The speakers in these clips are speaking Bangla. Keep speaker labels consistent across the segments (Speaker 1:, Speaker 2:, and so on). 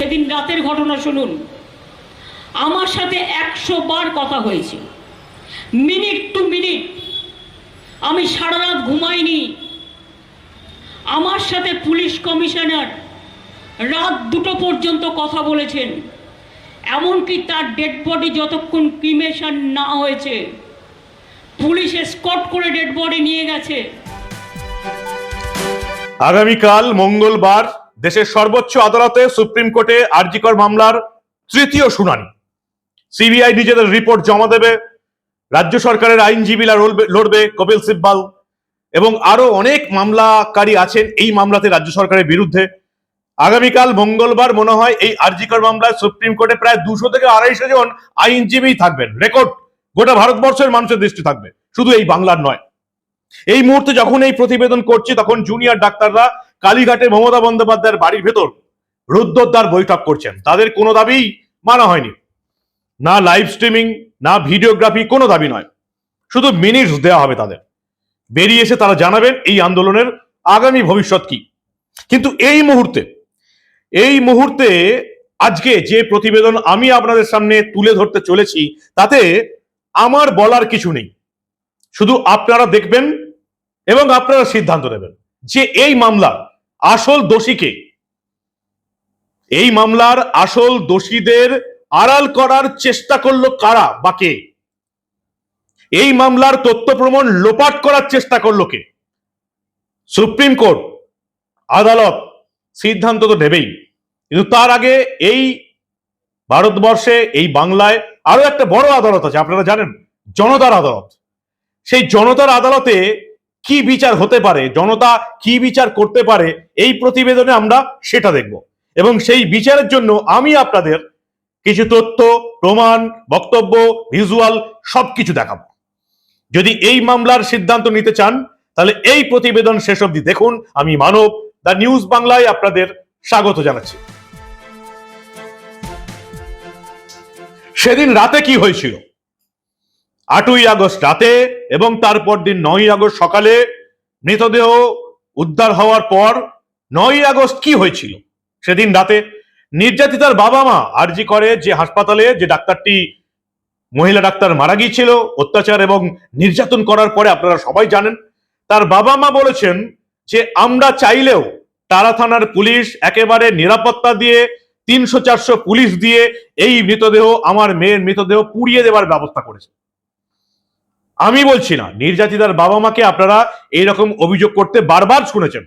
Speaker 1: সেদিন রাতের ঘটনা শুনুন। আমার সাথে একশো বার কথা হয়েছে। মিনিট টু মিনিট আমি সারা রাত ঘুমাইনি। আমার সাথে পুলিশ কমিশনার রাত দুটো পর্যন্ত কথা বলেছেন। এমনকি তার ডেড বডি যতক্ষণ ক্রিমেশন না হয়েছে, পুলিশ স্কট করে ডেড বডি নিয়ে গেছে।
Speaker 2: আগামীকাল মঙ্গলবার দেশের সর্বোচ্চ আদালতে সুপ্রিম কোর্টে আরজিকর মামলার তৃতীয় শুনানি। সিবিআই নিজেদের রিপোর্ট জমা দেবে, রাজ্য সরকারের আইনজীবীরা লড়বে- কপিল সিব্বাল এবং আরও অনেক মামলাকারী আছেন এই মামলাতে রাজ্য সরকারের বিরুদ্ধে। আগামীকাল মঙ্গলবার মনে হয় এই আরজিকর মামলায় সুপ্রিম কোর্টে প্রায় দুশো থেকে আড়াইশো জন আইনজীবী থাকবেন। রেকর্ড, গোটা ভারতবর্ষের মানুষের দৃষ্টি থাকবে। শুধু এই বাংলার নয়। এই মুহূর্তে যখন এই প্রতিবেদন করছি, তখন জুনিয়র ডাক্তাররা কালীঘাটে মমতা বন্দ্যোপাধ্যায়ের বাড়ির ভেতর রুদ্ধদ্বার বৈঠক করছেন। তাদের কোনো দাবি মানা হয়নি। না লাইভ স্ট্রিমিং না ভিডিওগ্রাফি কোনো দাবি নয়। শুধু মিনিটস দেওয়া হবে তাদের। বেরিয়ে এসে তারা জানাবেন এই আন্দোলনের আগামী ভবিষ্যৎ কি। কিন্তু এই মুহূর্তে এই মুহূর্তে আজকে যে প্রতিবেদন আমি আপনাদের সামনে তুলে ধরতে চলেছি, তাতে আমার বলার কিছু নেই। শুধু আপনারা দেখবেন এবং আপনারা সিদ্ধান্ত নেবেন যে এই মামলার আসল দোষীকে এই মামলার আসল দোষীদের আড়াল করার চেষ্টা করল কারা বা কে? এই মামলার তথ্য প্রমাণ লোপাট করার চেষ্টা করল কে? সুপ্রিম কোর্ট, আদালত সিদ্ধান্ত তো নেবেই। কিন্তু তার আগে এই ভারতবর্ষে, এই বাংলায় আরও একটা বড় আদালত আছে, আপনারা জানেন, জনতার আদালত। সেই জনতার আদালতে কি বিচার হতে পারে, জনতা কি বিচার করতে পারে, এই প্রতিবেদনে আমরা সেটা দেখব। এবং সেই বিচারের জন্য আমি আপনাদের কিছু তথ্য, প্রমাণ, বক্তব্য ভিজুয়াল সবকিছু দেখাবো। যদি এই মামলার সিদ্ধান্ত নিতে চান, তাহলে এই প্রতিবেদন শেষ অবধি দেখুন। আমি মানব, দ্য নিউজ বাংলায় আপনাদের স্বাগত জানাচ্ছি। সেদিন রাতে কি হয়েছিল? আটই আগস্ট রাতে এবং তারপর দিন নয়ই আগস্ট সকালে মৃতদেহ উদ্ধার হওয়ার পর নয়ই আগস্ট কি হয়েছিল? সেদিন রাতে নির্যাতিতার বাবা মা আরজি করে যে হাসপাতালে যে ডাক্তারটি মহিলা ডাক্তার মারা গিয়েছিল, অত্যাচার এবং নির্যাতন করার পরে আপনারা সবাই জানেন, তার বাবা মা বলেছেন যে আমরা চাইলেও তারা থানার পুলিশ একেবারে নিরাপত্তা দিয়ে তিনশো চারশো পুলিশ দিয়ে এই মৃতদেহ, আমার মেয়ের মৃতদেহ পুড়িয়ে দেওয়ার ব্যবস্থা করেছে। আমি বলছি না, নির্যাতিতার বাবা মাকে আপনারা এইরকম অভিযোগ করতে বারবার শুনেছেন।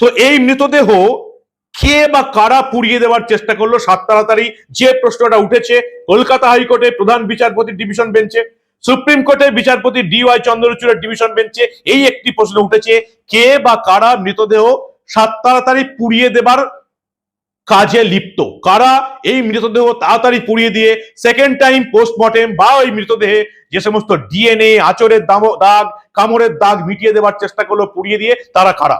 Speaker 2: তো এই মৃতদেহ কে বা কারা পুড়িয়ে দেওয়ার চেষ্টা করল, সাত তাড়াতাড়ি যে প্রশ্নটা উঠেছে, কলকাতা হাইকোর্টে প্রধান বিচারপতি ডিভিশন বেঞ্চে সুপ্রিম কোর্টে বিচারপতি ডিওয়াই চন্দ্রচূড়ের ডিভিশন বেঞ্চে এই একটি প্রশ্ন উঠেছে, কে বা কারা মৃতদেহ সাত তাড়াতাড়ি পুড়িয়ে দেবার কাজে লিপ্ত। কারা? এই মৃতদেহ তাড়াতাড়ি পুড়িয়ে দিয়ে সেকেন্ড টাইম পোস্টমর্টেম বা ওই মৃতদেহে যে সমস্ত ডিএনএ আচরের দাম দাগ, কামড়ের দাগ মিটিয়ে দেওয়ার চেষ্টা করল, পুড়িয়ে দিয়ে তারা কারা?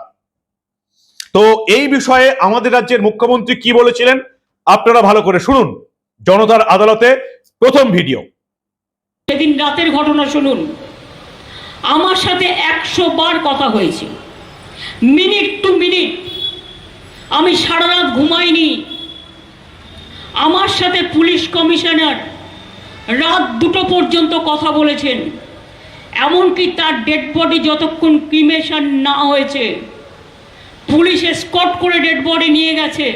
Speaker 2: তো এই বিষয়ে আমাদের রাজ্যের মুখ্যমন্ত্রী কি বলেছিলেন? আপনারা ভালো করে শুনুন। জনতার আদালতে প্রথম ভিডিও।
Speaker 1: সেদিন রাতের ঘটনা শুনুন। আমার সাথে একশো বার কথা হয়েছে। মিনিট টু মিনিট আমি সারা রাত ঘুমাইনি। আমার সাথে পুলিশ কমিশনার রাত দুটো পর্যন্ত কথা বলেছেন। এমনকি তার ডেড বডি যতক্ষণ ক্রিমেশন না হয়েছে, পুলিশ স্কট করে ডেড বডি নিয়ে গেছে।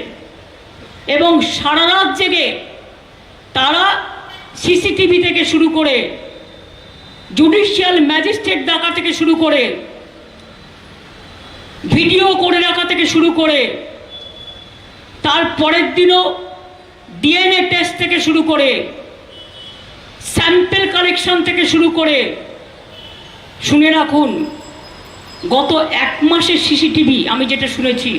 Speaker 1: এবং সারা রাত জেগে তারা সিসিটিভি থেকে শুরু করে জুডিশিয়াল ম্যাজিস্ট্রেট ডাকা থেকে শুরু করে ভিডিও করে রাখা থেকে শুরু করে তার পরের দিনও ডিএনএ টেস্ট থেকে শুরু করে স্যাম্পেল কালেকশন থেকে শুরু করে। শুনে রাখুন, গত এক মাসের সিসিটিভি, আমি যেটা শুনেছি,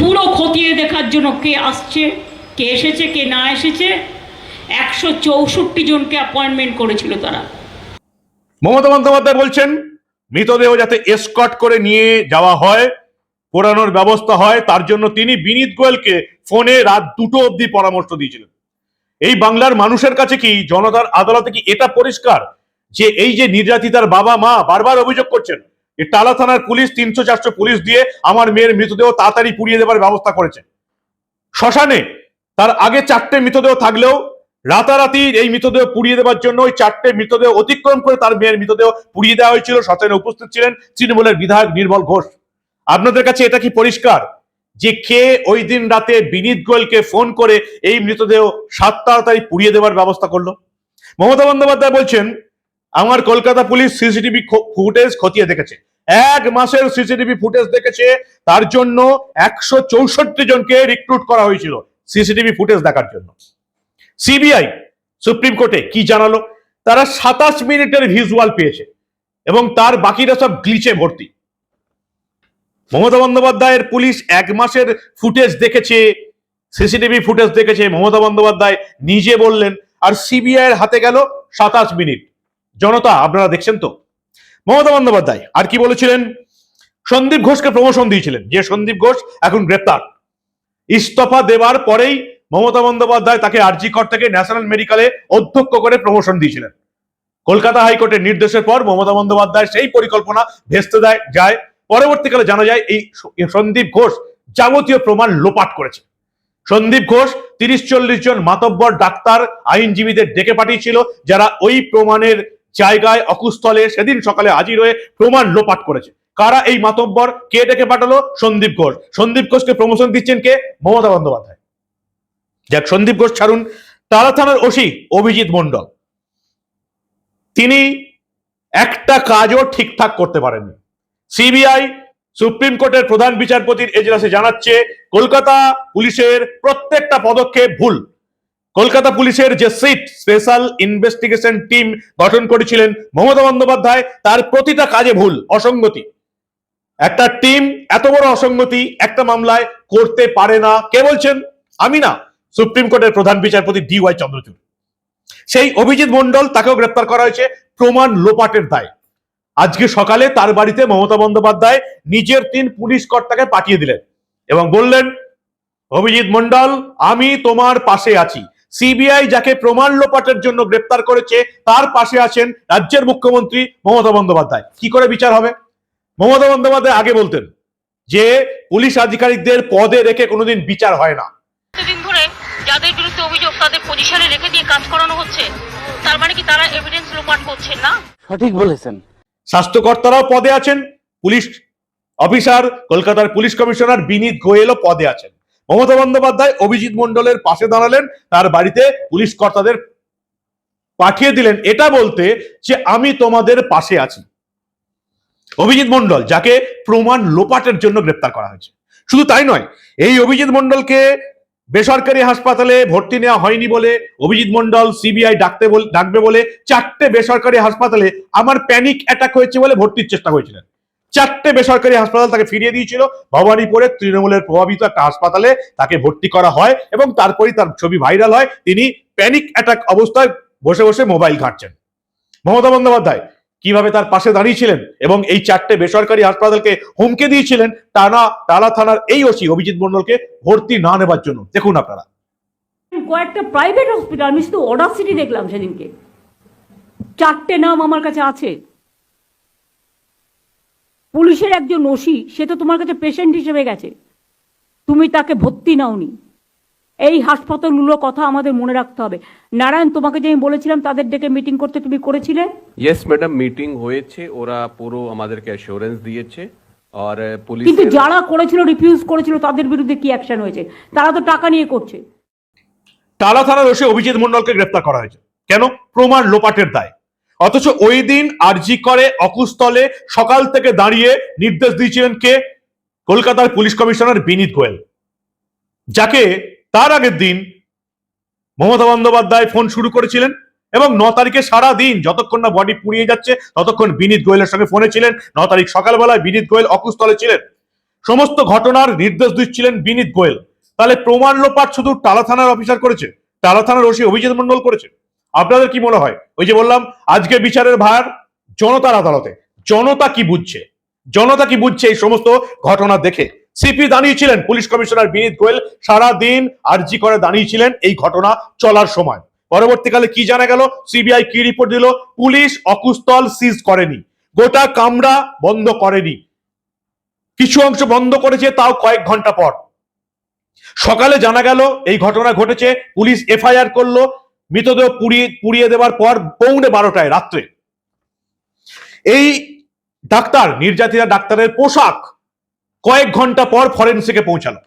Speaker 1: পুরো খতিয়ে দেখার জন্য কে আসছে, কে এসেছে, কে না এসেছে, একশো চৌষট্টি জনকে অ্যাপয়েন্টমেন্ট করেছিল তারা।
Speaker 2: মমতা বন্দ্যোপাধ্যায় বলছেন, মৃতদেহ যাতে এসকট করে নিয়ে যাওয়া হয় পোড়ানোর ব্যবস্থা হয়, তার জন্য তিনি বিনীত গোয়েলকে ফোনে রাত দুটো অবধি পরামর্শ দিয়েছিলেন। এই বাংলার মানুষের কাছে কি জনতার আদালতে কি এটা পরিষ্কার যে এই যে নির্যাতিতার বাবা মা বারবার অভিযোগ করছেন যে টালা থানার পুলিশ তিনশো চারশো পুলিশ দিয়ে আমার মেয়ের মৃতদেহ তাড়াতাড়ি পুড়িয়ে দেওয়ার ব্যবস্থা করেছে। শ্মশানে তার আগে চারটে মৃতদেহ থাকলেও রাতারাতি এই মৃতদেহ পুড়িয়ে দেওয়ার জন্য ওই চারটে মৃতদেহ অতিক্রম করে তার মেয়ের মৃতদেহ পুড়িয়ে দেওয়া হয়েছিল। শ্মশানে উপস্থিত ছিলেন তৃণমূলের বিধায়ক নির্মল ঘোষ। আপনাদের কাছে এটা কি পরিষ্কার? যে কে ওই দিন রাতে বিনীত গোয়েলকে ফোন করে এই মৃতদেহ সাত তাড়াতাড়ি পুড়িয়ে দেওয়ার ব্যবস্থা করল? মমতা বন্দ্যোপাধ্যায় বলছেন, আমার কলকাতা পুলিশ সিসিটিভি ফুটেজ খতিয়ে দেখেছে। এক মাসের সিসিটিভি ফুটেজ দেখেছে, তার জন্য একশো চৌষট্টি জনকে রিক্রুট করা হয়েছিল সিসিটিভি ফুটেজ দেখার জন্য। সিবিআই, সুপ্রিম কোর্টে কি জানালো? তারা সাতাশ মিনিটের ভিজুয়াল পেয়েছে এবং তার বাকিরা সব গ্লিচে ভর্তি। মমতা বন্দ্যোপাধ্যায়ের পুলিশ এক মাসের ফুটেজ দেখেছে, সিসিটিভি ফুটেজ দেখেছে, মমতা বন্দ্যোপাধ্যায় নিজে বললেন, আর সিবিআই এর হাতে গেল সাতাশ মিনিট। জনতা, আপনারা দেখছেন তো? মমতা বন্দ্যোপাধ্যায়, আর কি বলেছিলেন? সন্দীপ ঘোষকে প্রমোশন দিয়েছিলেন, যে সন্দীপ ঘোষ এখন গ্রেপ্তার। ইস্তফা দেওয়ার পরেই মমতা বন্দ্যোপাধ্যায় তাকে আরজি কর থেকে ন্যাশনাল মেডিকেলে অধ্যক্ষ করে প্রমোশন দিয়েছিলেন। কলকাতা হাইকোর্টের নির্দেশের পর মমতা বন্দ্যোপাধ্যায় সেই পরিকল্পনা ভেস্তে দেয় যায় পরবর্তীকালে জানা যায় এই সন্দীপ ঘোষ যাবতীয় প্রমাণ লোপাট করেছে। সন্দীপ ঘোষ তিরিশ চল্লিশ জন মাতব্বর ডাক্তার আইনজীবীদের ডেকে পাঠিয়েছিল, যারা ওই প্রমাণের জায়গায় অকুস্থলে সেদিন সকালে হাজির হয়ে প্রমাণ লোপাট করেছে। কারা এই মাতব্বর? কে ডেকে পাঠালো? সন্দীপ ঘোষ। সন্দীপ ঘোষকে প্রমোশন দিচ্ছেন কে? মমতা বন্দ্যোপাধ্যায়। যাক, সন্দীপ ঘোষ ছাড়ুন। তারা থানার ওসি অভিজিৎ মন্ডল তিনি একটা কাজও ঠিকঠাক করতে পারেননি। সিবিআই, সুপ্রিম কোর্টের প্রধান বিচারপতির এজলাসে জানাচ্ছে, কলকাতা পুলিশের প্রত্যেকটা পদক্ষেপ ভুল। কলকাতা পুলিশের যে সিট, স্পেশাল ইনভেস্টিগেশন টিম গঠন করেছিলেন মমতা বন্দ্যোপাধ্যায়, তার প্রতিটা কাজে ভুল, অসঙ্গতি। একটা টিম এত বড় অসঙ্গতি একটা মামলায় করতে পারে না। কে বলছেন? আমি না, সুপ্রিম কোর্টের প্রধান বিচারপতি ডি ওয়াই চন্দ্রচূড়। সেই অভিজিৎ মন্ডল তাকেও গ্রেপ্তার করা হয়েছে, প্রমাণ লোপাটের দায়। আজকে সকালে তার বাড়িতে মমতা বন্দ্যোপাধ্যায় নিজের তিন পুলিশ কর্তাকে পাঠিয়ে দিলেন এবং বললেন অভিজিৎ মন্ডল আমি তোমার পাশে আছি। সিবিআই যাকে প্রমাণ লোপাটের জন্য গ্রেপ্তার করেছে তার পাশে আছেন রাজ্যের মুখ্যমন্ত্রী মমতা বন্দ্যোপাধ্যায়। কি করে বিচার হবে? মমতা বন্দ্যোপাধ্যায় আগে বলতেন যে পুলিশ আধিকারিকদের পদে রেখে কোনোদিন বিচার হয় না।
Speaker 3: এতদিন ধরে যাদের বিরুদ্ধে অভিযোগ তাদের পজিশনে রেখে দিয়ে কাজ করানো হচ্ছে তার মানে কি তারা এভিডেন্স লোপাট করছেন না?
Speaker 4: সঠিক বলেছেন।
Speaker 2: স্বাস্থ্যকর্তারাও পদে আছেন। পুলিশ অফিসার, কলকাতার পুলিশ কমিশনার বিনীত গোয়েলও পদে আছেন। মমতা বন্দ্যোপাধ্যায় অভিজিৎ মন্ডলের পাশে দাঁড়ালেন, তার বাড়িতে পুলিশ কর্তাদের পাঠিয়ে দিলেন। এটা বলতে যে আমি তোমাদের পাশে আছি। অভিজিৎ মন্ডল যাকে প্রমাণ লোপাটের জন্য গ্রেপ্তার করা হয়েছে। শুধু তাই নয়, এই অভিজিৎ মন্ডলকে বেসরকারি হাসপাতালে ভর্তি নেওয়া হয়নি বলে অভিজিৎ মন্ডল সিবিআই ডাকতে ডাকবে বলে চারটে বেসরকারি হাসপাতালে আমার প্যানিক অ্যাটাক হয়েছে বলে ভর্তির চেষ্টা করেছিলেন। চারটে বেসরকারি হাসপাতাল তাকে ফিরিয়ে দিয়েছিল। ভবানীপুরে তৃণমূলের প্রভাবিত একটা হাসপাতালে তাকে ভর্তি করা হয় এবং তারপরেই তার ছবি ভাইরাল হয়। তিনি প্যানিক অ্যাটাক অবস্থায় বসে বসে মোবাইল ঘাঁটছেন। মমতা বন্দ্যোপাধ্যায় কীভাবে তার পাশে দাঁড়িয়েছিলেন এবং এই চারটে বেসরকারি হাসপাতালকে হুমকে দিয়েছিলেন টানা টালা থানার এই ওসি অভিজিৎ মন্ডলকে ভর্তি না নেবার জন্য। দেখুন আপনারা।
Speaker 1: কয়েকটা প্রাইভেট হসপিটাল আমি শুধু অডাসিটি দেখলাম সেদিনকে। চারটে নাম আমার কাছে আছে। পুলিশের একজন ওসি, সে তো তোমার কাছে পেশেন্ট হিসেবে গেছে। তুমি তাকে ভর্তি নাওনি। এই হাসপাতালগুলোর কথা আমাদের মনে রাখতে হবে। নারায়ণ তোমাকে যে আমি বলেছিলাম তাদের ডেকে মিটিং করতে তুমি করেছিলে?
Speaker 5: ইয়েস ম্যাডাম মিটিং হয়েছে। ওরা পুরো আমাদেরকে অ্যাসিওরেন্স দিয়েছে। আর পুলিশ
Speaker 1: কিন্তু যারা করেছিল রিফিউজ করেছিল তাদের বিরুদ্ধে কি অ্যাকশন হয়েছে? তারা তো টাকা নিয়ে করছে।
Speaker 2: টালা থানার ওসি অভিজিৎ মন্ডলকে গ্রেপ্তার করা হয়েছে। কেন? প্রমাণ লোপাটের দায়। অথচ ওই দিন আরজি করে অকুস্থলে সকাল থেকে দাঁড়িয়ে নির্দেশ দিয়েছিলেন কে? কলকাতার পুলিশ কমিশনার বিনীত গোয়েল। যাকে তার আগের দিন মমতা বন্দ্যোপাধ্যায় ফোন শুরু করেছিলেন এবং ন তারিখে সারা দিন যতক্ষণ না বডি পুড়িয়ে যাচ্ছে, ততক্ষণ বিনীত গোয়েলের সঙ্গে ফোনে ছিলেন। ন তারিখ সকালবেলায় বিনীত গোয়েল অকুস্থলে ছিলেন। সমস্ত ঘটনার নির্দেশ দিচ্ছিলেন বিনীত গোয়েল। তাহলে প্রমাণ লোপাট শুধু টালা থানার অফিসার করেছে? টালা থানার ওসি অভিজিৎ মন্ডল করেছে? আপনাদের কি মনে হয়? ওই যে বললাম, আজকে বিচারের ভার জনতার আদালতে। জনতা কি বুঝছে? জনতা কি বুঝছে এই সমস্ত ঘটনা দেখে? সিপি দাঁড়িয়েছিলেন, পুলিশ কমিশনার বিনীত গোয়েল সারা দিন আরজি করে দাঁড়িয়েছিলেন এই ঘটনা চলার সময়। পরবর্তীকালে কি জানা গেল? সিবিআই কি রিপোর্ট দিল? পুলিশ অকুস্থল সিজ করেনি, গোটা কামরা বন্ধ করেনি। কিছু অংশ বন্ধ করেছে তাও কয়েক ঘণ্টা পর। সকালে জানা গেল এই ঘটনা ঘটেছে, পুলিশ এফআইআর করল, মৃতদেহ পুড়িয়ে পুড়িয়ে দেওয়ার পর পৌনে বারোটায় রাত্রে। এই ডাক্তার, নির্যাতিতা ডাক্তারের পোশাক কয়েক ঘণ্টা পর ফরেন্সিকে পৌঁছালো।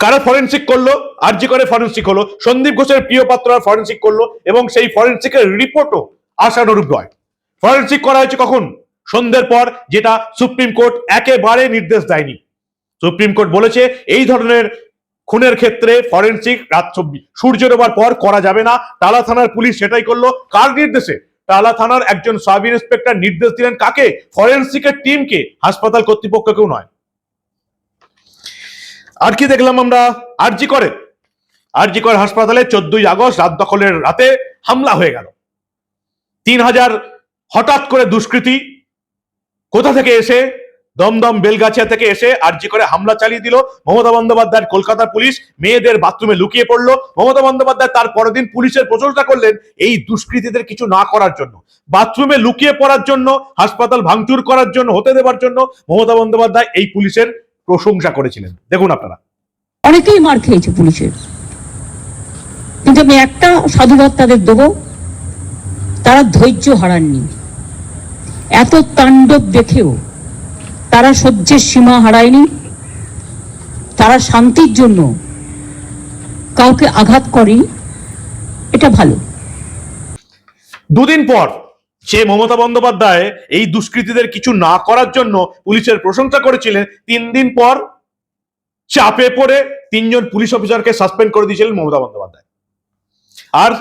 Speaker 2: কারা ফরেন্সিক করল? আরজি করে ফরেন্সিক হলো। সন্দীপ ঘোষের প্রিয় পাত্র ফরেন্সিক করল এবং সেই ফরেন্সিকের রিপোর্টও আশানুরূপ নয় ফরেন্সিক করা হয়েছে কখন? সন্ধ্যের পর, যেটা সুপ্রিম কোর্ট একেবারে নির্দেশ দেয়নি। সুপ্রিম কোর্ট বলেছে, এই ধরনের খুনের ক্ষেত্রে ফরেন্সিক রাত সূর্য ডোবার পর করা যাবে না। টালা থানার পুলিশ সেটাই করল। কার নির্দেশে? টালা থানার একজন সাব ইন্সপেক্টর নির্দেশ দিলেন কাকে? ফরেন্সিকের টিমকে, হাসপাতাল কর্তৃপক্ষকেও নয়। আর কি দেখলাম আমরা? আরজি করে। আরজি করে হাসপাতালে চোদ্দই আগস্ট রাত দখলের রাতে হামলা হয়ে গেল। তিন হাজার হঠাৎ করে দুষ্কৃতী কোথা থেকে এসে দমদম বেলগাছিয়া থেকে এসে আরজি করে হামলা চালিয়ে দিল। মমতা বন্দ্যোপাধ্যায়ের কলকাতা পুলিশ মেয়েদের বাথরুমে লুকিয়ে পড়ল। মমতা বন্দ্যোপাধ্যায় তার পরের দিন পুলিশের প্রশংসা করলেন এই দুষ্কৃতীদের কিছু না করার জন্য। বাথরুমে লুকিয়ে পড়ার জন্য, হাসপাতাল ভাঙচুর করার জন্য, হতে দেওয়ার জন্য মমতা বন্দ্যোপাধ্যায় এই পুলিশের প্রশংসা করেছিলেন। দেখুন আপনারা।
Speaker 1: অনেকেই মার খেয়েছে পুলিশের। কিন্তু আমি একটা সাধুবাদ তাদের দেবো, তারা ধৈর্য হারাননি। এত তাণ্ডব দেখেও তারা সহ্যের সীমা হারায়নি। তারা শান্তির জন্য কাউকে আঘাত করেনি। এটা ভালো।
Speaker 2: দুদিন পর সে মমতা বন্দ্যোপাধ্যায় এই দুষ্কৃতীদের কিছু না করার জন্য পুলিশের প্রশংসা করেছিলেন। তিন দিন পর চাপে পড়ে তিনজন পুলিশ অফিসারকে সাসপেন্ড করে দিয়েছিলেন মমতা বন্দ্যোপাধ্যায়। আর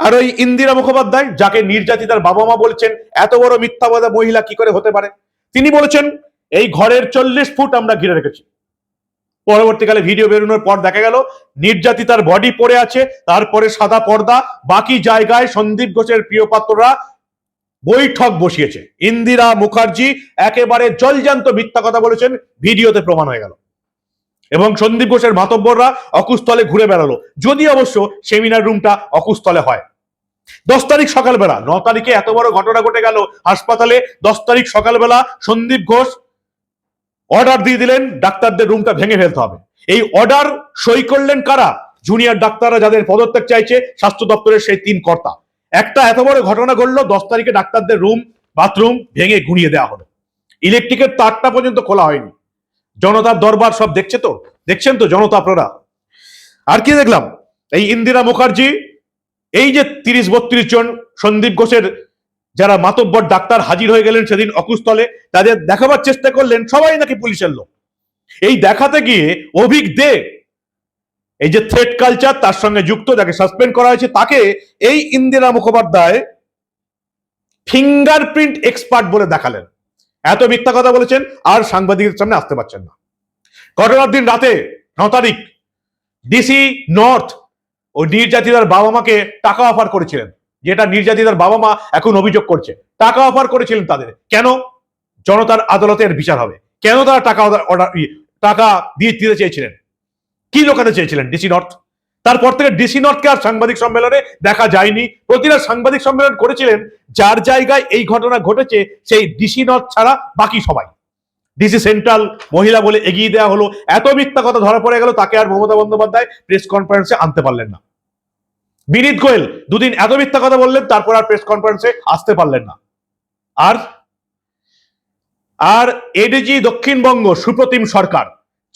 Speaker 2: আর ওই ইন্দিরা মুখোপাধ্যায়, যাকে নির্যাতিতার বাবা মা বলছেন, এত বড় মিথ্যাবাদা মহিলা কি করে হতে পারে? তিনি বলেছেন এই ঘরের চল্লিশ ফুট আমরা ঘিরে রেখেছি। পরবর্তীকালে ভিডিও বেরোনোর পর দেখা গেল, নির্যাতিতার বডি পড়ে আছে, তারপরে সাদা পর্দা, বাকি জায়গায় সন্দীপ ঘোষের প্রিয় পাত্ররা বৈঠক বসিয়েছে। ইন্দিরা মুখার্জি একেবারে জলজান্ত মিথ্যা কথা বলেছেন, ভিডিওতে প্রমাণ হয়ে গেল। এবং সন্দীপ ঘোষের মাতব্বররা অকুস্থলে ঘুরে বেড়ালো। যদি অবশ্য সেমিনার রুমটা অকুস্থলে হয়। দশ তারিখ সকালবেলা, ন তারিখে এত বড় ঘটনা ঘটে গেল, হাসপাতালে দশ তারিখ সকালবেলা সন্দীপ ঘোষ অর্ডার দিয়ে দিলেন, ডাক্তারদের রুমটা ভেঙে ফেলতে হবে। এই অর্ডার সই করলেন কারা? জুনিয়র ডাক্তাররা যাদের পদত্যাগ চাইছে, স্বাস্থ্য দপ্তরের সেই তিন কর্তা। একটা এত বড় ঘটনা ঘটলো, দশ তারিখে ডাক্তারদের রুম বাথরুম ভেঙে গুঁড়িয়ে দেওয়া হলো। ইলেকট্রিকের তারটা পর্যন্ত খোলা হয়নি। জনতার দরবার সব দেখছে তো? দেখছেন তো জনতা আপনারা? আর কি দেখলাম? এই ইন্দিরা মুখার্জি, এই যে তিরিশ বত্রিশ জন সন্দীপ ঘোষের যারা মাতব্বর ডাক্তার হাজির হয়ে গেলেন সেদিন অকুস্থলে, তাদের দেখাবার চেষ্টা করলেন, সবাই নাকি পুলিশের লোক। এই দেখাতে গিয়ে অভিক দে, এই যে থ্রেড কালচার তার সঙ্গে যুক্ত, যাকে সাসপেন্ড করা হয়েছে, তাকে এই ইন্দিরা মুখোপাধ্যায় ফিঙ্গারপ্রিন্ট এক্সপার্ট বলে দেখালেন। এত মিথ্যা কথা বলেছেন, আর সাংবাদিকদের সামনে আসতে পারছেন না। ঘটনার দিন রাতে ন তারিখ ডিসি নর্থ ও নির্যাতিতার বাবা মাকে টাকা অফার করেছিলেন। যেটা নির্যাতিতার বাবা মা এখন অভিযোগ করছে। টাকা অফার করেছিলেন তাদের। কেন? জনতার আদালতের বিচার হবে। কেন তারা টাকা অর্ডার টাকা দিয়ে দিতে চেয়েছিলেন? কি লোকাতে চেয়েছিলেন? ডিসি নর্থ তারপর থেকে ডিসি নর্থকে আর সাংবাদিক সম্মেলনে দেখা যায়নি। প্রতিটা সাংবাদিক সম্মেলন করেছিলেন, যার জায়গায় এই ঘটনা ঘটেছে, সেই ডিসি নর্থ ছাড়া বাকি সবাই। ডিসি সেন্ট্রাল মহিলা বলে এগিয়ে দেওয়া হলো। এত মিথ্যা কথা ধরা পড়ে গেল, তাকে আর মমতা বন্দ্যোপাধ্যায় প্রেস কনফারেন্সে আনতে পারলেন না। বিনীত গোয়েল দুদিন এত মিথ্যা কথা বললেন, তারপর আর প্রেস কনফারেন্সে আসতে পারলেন না। আর আর এডিজি দক্ষিণবঙ্গ সুপ্রতিম সরকার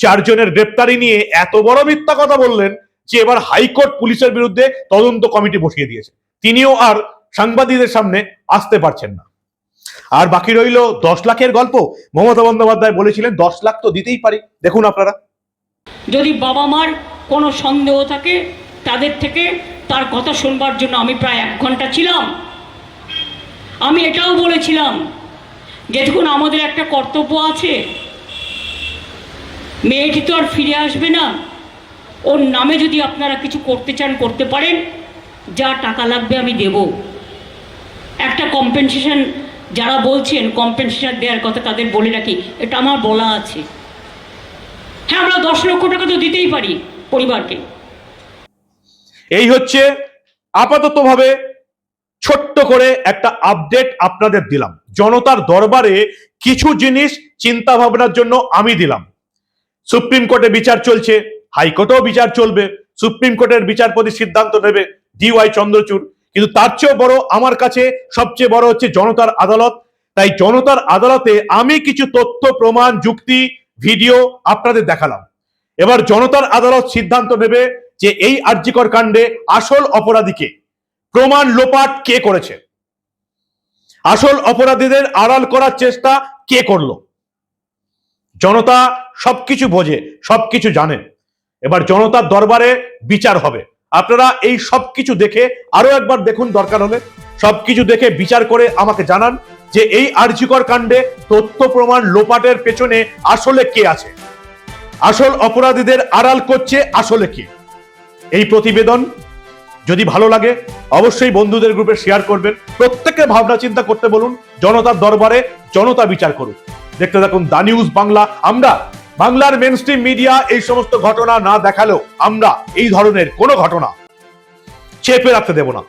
Speaker 2: চারজনের গ্রেপ্তারি নিয়ে এত বড় মিথ্যা কথা বললেন যে এবার হাইকোর্ট পুলিশের বিরুদ্ধে তদন্ত কমিটি বসিয়ে দিয়েছে। তিনিও আর সাংবাদিকদের সামনে আসতে পারছেন না। আর বাকি রইল দশ লাখের গল্প। মমতা বন্দ্যোপাধ্যায় বলেছিলেন, দশ লাখ তো দিতেই পারি। দেখুন আপনারা।
Speaker 1: যদি বাবা মার কোনো সন্দেহ থাকে, তাদের থেকে তার কথা শুনবার জন্য আমি প্রায় এক ঘণ্টা ছিলাম। আমি এটাও বলেছিলাম যে দেখুন, আমাদের একটা কর্তব্য আছে। মেয়েটি তো আর ফিরে আসবে না। ওর নামে যদি আপনারা কিছু করতে চান, করতে পারেন। যা টাকা লাগবে আমি দেব। একটা কম্পেনসেশন যারা বলছেন কম্পেনসেশন দেওয়ার কথা তাদের বলে রাখি, এটা আমার বলা আছে। হ্যাঁ আমরা দশ লক্ষ টাকা তো দিতেই পারি পরিবারকে।
Speaker 2: এই হচ্ছে আপাততভাবে ছোট্ট করে একটা আপডেট আপনাদের দিলাম। জনতার দরবারে কিছু জিনিস চিন্তা ভাবনার জন্য আমি দিলাম। সুপ্রিম কোর্টে বিচার চলছে, হাইকোর্টেও বিচার চলবে, সুপ্রিম কোর্টের বিচারপতি সিদ্ধান্ত নেবে ডি ওয়াই চন্দ্রচূড়। কিন্তু তার চেয়েও বড় আমার কাছে সবচেয়ে বড় হচ্ছে জনতার আদালত। তাই জনতার আদালতে আমি কিছু তথ্য, প্রমাণ, যুক্তি, ভিডিও আপনাদের দেখালাম। এবার জনতার আদালত সিদ্ধান্ত নেবে যে এই আর্যিকর কাণ্ডে আসল অপরাধীকে প্রমাণ লোপাট কে করেছে? আসল অপরাধীদের আড়াল করার চেষ্টা কে করল? জনতা সবকিছু বোঝে, সবকিছু জানে। এবার জনতার দরবারে বিচার হবে। আপনারা এই সবকিছু দেখে আরও একবার দেখুন দরকার হলে। সবকিছু দেখে বিচার করে আমাকে জানান যে এই আর্যিকর কাণ্ডে তথ্য প্রমাণ লোপাটের পেছনে আসলে কে আছে? আসল অপরাধীদের আড়াল করছে আসলে কে? এই প্রতিবেদন যদি ভালো লাগে, অবশ্যই বন্ধুদের গ্রুপে শেয়ার করবেন। প্রত্যেকের ভাবনা চিন্তা করতে বলুন, জনতার দরবারে জনতা বিচার করুন দেখতে থাকুন দা নিউজ বাংলা আমরা বাংলার মেন মিডিয়া এই সমস্ত ঘটনা না দেখালেও আমরা এই ধরনের কোনো ঘটনা চেপে রাখতে দেব না।